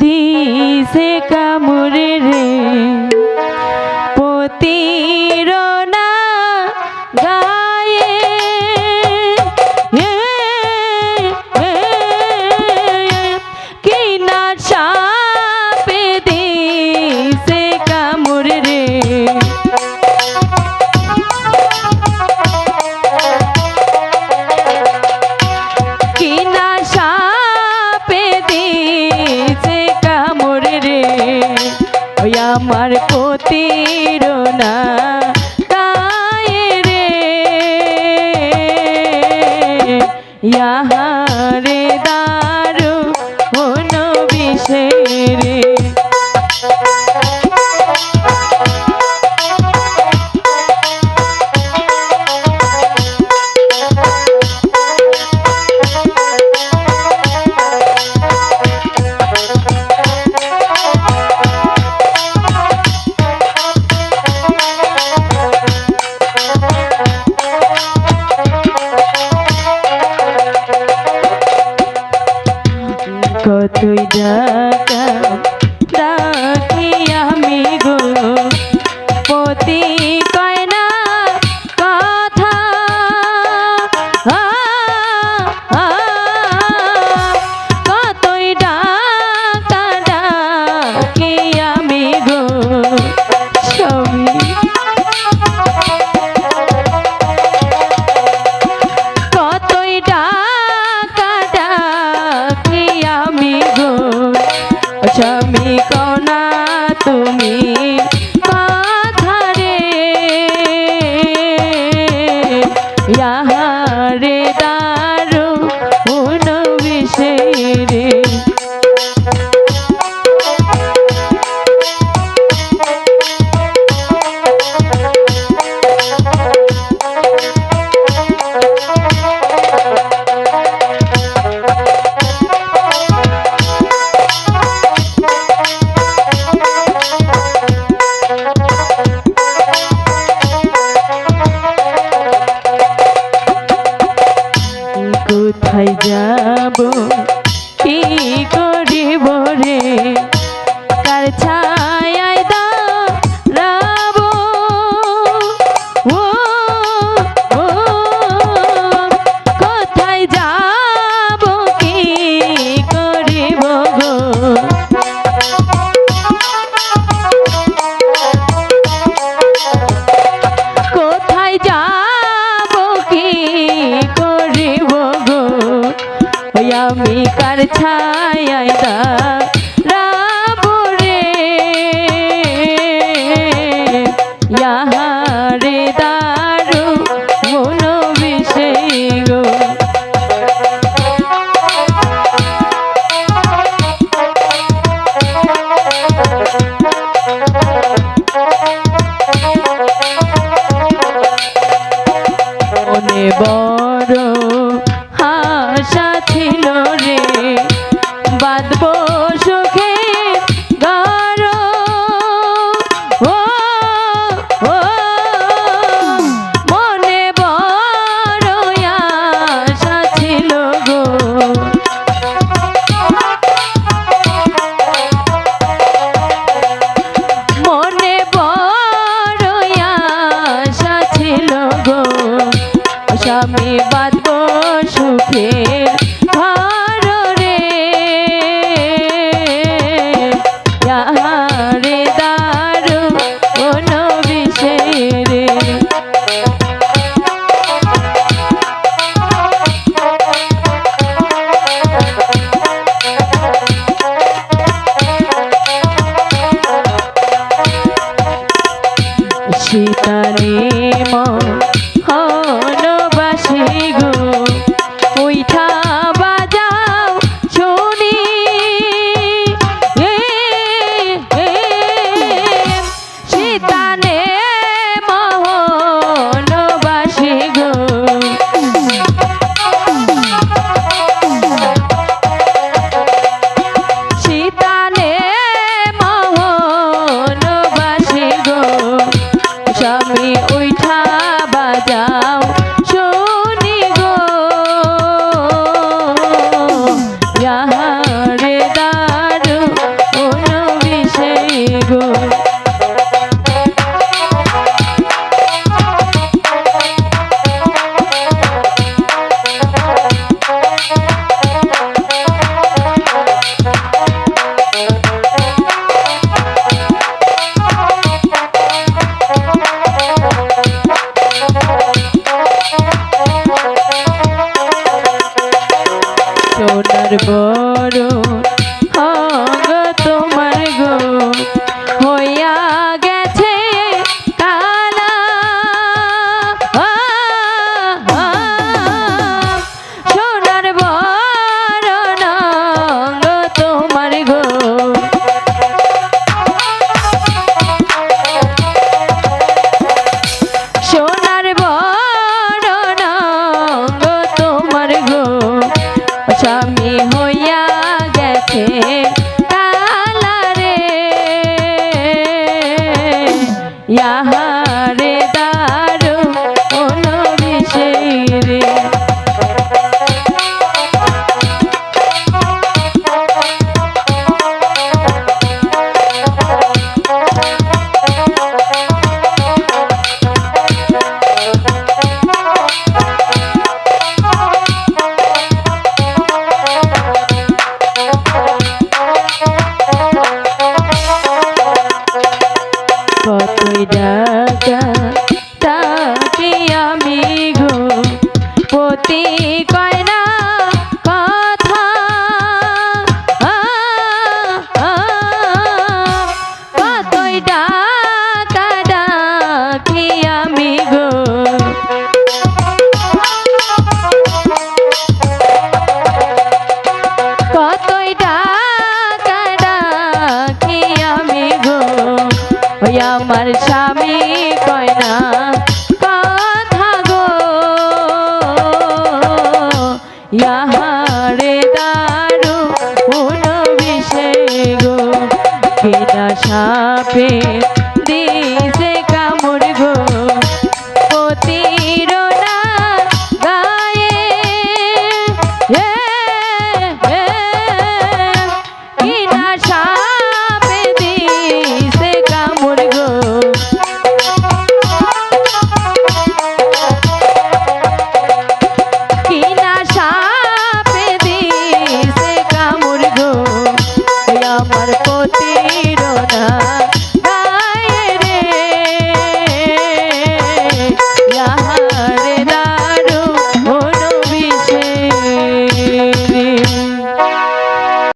দিছে কা তোমার কো কতই যা Chame আয় আয় by the boat. você আমার স্বামী কয়না কথা গো। ইহারে দারু উনবিষে গো। কিনা সাপে